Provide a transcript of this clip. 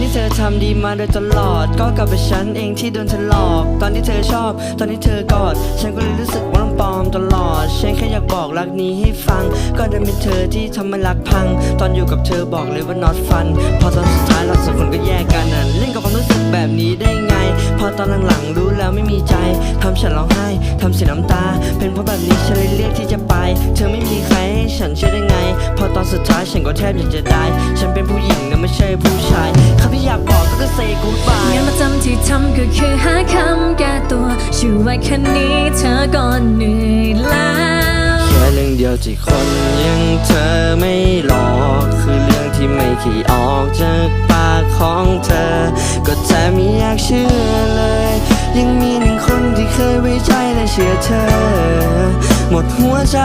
ที่เธอทำดีมาโดยตลอด ก็กลับไปฉันเองที่โดนเธอหลอก ตอนที่เธอชอบ ตอนที่เธอกอด ฉันก็เลยรู้สึกว่าต้องปลอมตลอด ฉันแค่อยากบอกรักนี้ให้ฟัง ก็ได้เป็นเธอที่ทำให้รักพัง ตอนอยู่กับเธอบอกเลยว่า not fun พอตอนสุดท้ายเราสองคนก็แยกกันน่ะเล่นกับความรู้สึกแบบนี้ได้ไง พอตอนหลังๆรู้แล้วไม่มีใจทำฉันร้องไห้ทำเสียน้ำตา เป็นเพราะแบบนี้ฉันเลยเรียกที่จะไป เธอไม่มีใครให้ฉันเชื่อได้ไง พอตอนสุดท้ายฉันก็แทบอยากจะได้ ฉันเป็นผู้หญิงนะไม่ใช่ผู้ชายำที่ทำก็คือหาคำแก้ตัวช่วยแค่นี้เธอก็เหนื่อยแล้วแค่เรื่องเดียวที่คนยังเธอไม่หลอกคือเรื่องที่ไม่ขี่ออกจากปากของเธอ ก็แทบไม่อยากเชื่อเลย ยังมีหนึ่งคนที่เคยไว้ใจและเชื่อเธอ หมดหัวใจ